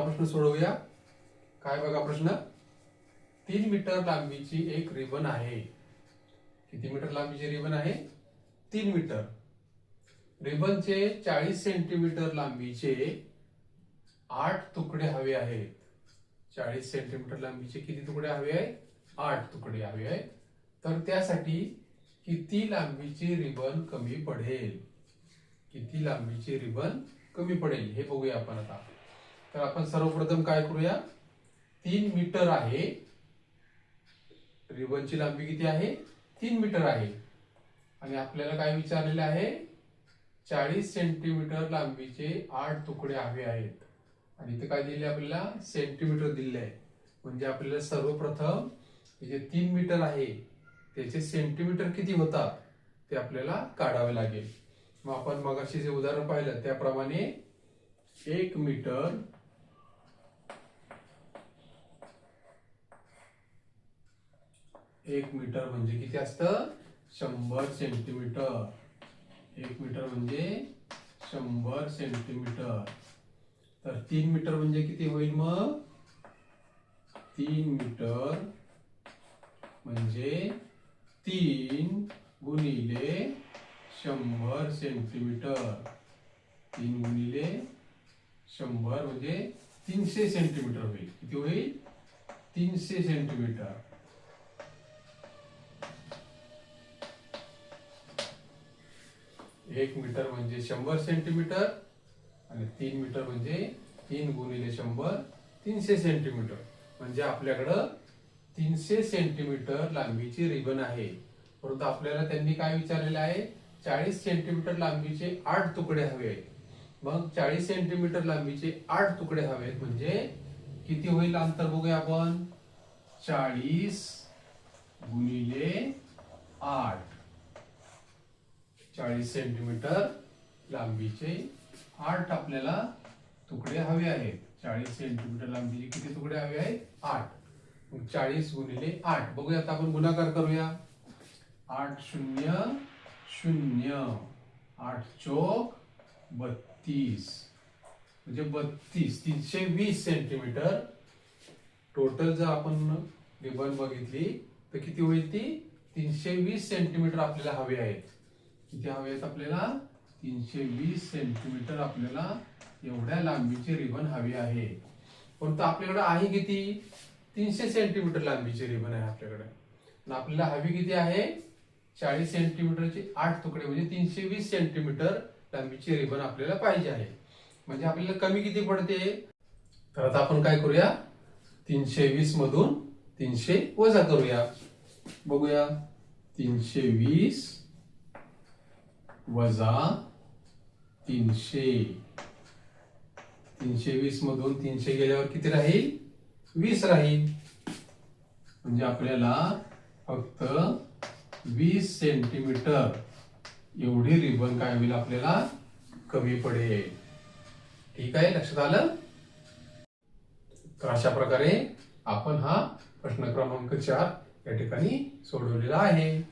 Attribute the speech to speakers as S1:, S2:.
S1: प्रश्न सोडवूया. काय बघा प्रश्न? तीन मीटर लांबीची एक रिबन आहे. किती मीटर लांबीची रिबन आहे? तीन मीटर. रिबनचे चाळीस सेंटीमीटर लांबीचे आठ तुकडे हवे आहेत. चाळीस सेंटीमीटर लांबीचे किती तुकडे हवे आहेत? आठ तुकडे हवे आहेत. तर त्यासाठी किती लांबीची रिबन कमी पडेल? किती लांबीची रिबन कमी पडेल? हे बघूया आपण आता. तर आपण सर्वप्रथम काय करूया? तीन मीटर आहे. रिबनची लांबी किती आहे? तीन मीटर आहे. आणि आपल्याला काय विचारलेले आहे? चाळीस सेंटीमीटर लांबीचे आठ तुकडे हवे आहेत. आणि इथे काय दिले आपल्याला? सेंटीमीटर दिले आहे. म्हणजे आपल्याला सर्वप्रथम जे तीन मीटर आहे त्याचे सेंटीमीटर किती होतात? ते आपल्याला काढावे लागेल. मग आपण मगाशी जे उदाहरण पाहिलं त्याप्रमाणे एक मीटर एक मीटर म्हणजे किती असतं? शंभर सेंटीमीटर. एक मीटर म्हणजे शंभर सेंटीमीटर. तर तीन मीटर म्हणजे किती होईल मग? तीन मीटर म्हणजे तीन गुणिले शंभर सेंटीमीटर. तीन गुणिले शंभर म्हणजे तीनशे सेंटीमीटर होईल. किती होईल? तीनशे सेंटीमीटर. एक मीटर म्हणजे शंभर सेंटीमीटर आणि तीन मीटर म्हणजे तीन गुणिले शंभर तीनशे सेंटीमीटर. म्हणजे आपल्याकडं तीनशे सेंटीमीटर लांबीची रिबन आहे. परंतु आपल्याला त्यांनी काय विचारलेलं आहे? चाळीस सेंटीमीटर लांबीचे आठ तुकडे हवे आहेत. मग चाळीस सेंटीमीटर लांबीचे आठ तुकडे हवे आहेत म्हणजे किती होईल अंतर बघूया आपण? चाळीस गुणिले आठ. चाळीस सेंटीमीटर लांबीचे आठ आपल्याला तुकडे हवे आहेत. चाळीस सेंटीमीटर लांबीचे किती तुकडे हवे आहेत? आठ. मग चाळीस गुणिले आठ. बघूया आता आपण गुणाकार करूया. आठ शून्य शून्य. आठ चोक बत्तीस. म्हणजे बत्तीस. तीनशे वीस सेंटीमीटर. टोटल जर आपण रिबन बघितली तर किती होईल ती? तीनशे वीस सेंटीमीटर आपल्याला हवे आहेत. किती हवे आहेत आपल्याला? तीनशे वीस सेंटीमीटर आपल्याला एवढ्या लांबीची रिबन हवी आहे. परंतु आपल्याकडे आहे किती? तीनशे सेंटीमीटर लांबीची रिबन आहे आपल्याकडे. आपल्याला हवी किती आहे? चाळीस सेंटीमीटरचे आठ तुकडे म्हणजे तीनशे वीस सेंटीमीटर लांबीचे रिबन आपल्याला पाहिजे आहे. म्हणजे आपल्याला कमी किती पडते? तर आता आपण काय करूया? तीनशे वीस मधून तीनशे वजा करूया. बघूया. तीनशे वीस वजा तीनशे. तीनशे वीस मधून तीनशे गेल्यावर किती राहील? वीस राहील. म्हणजे आपल्याला फक्त वीस सेंटीमीटर एवढी रिबन काय होईल आपल्याला? कमी पडेल. ठीक आहे? लक्षात आलं? तर अशा प्रकारे आपण हा प्रश्न क्रमांक चार या ठिकाणी सोडवलेला आहे.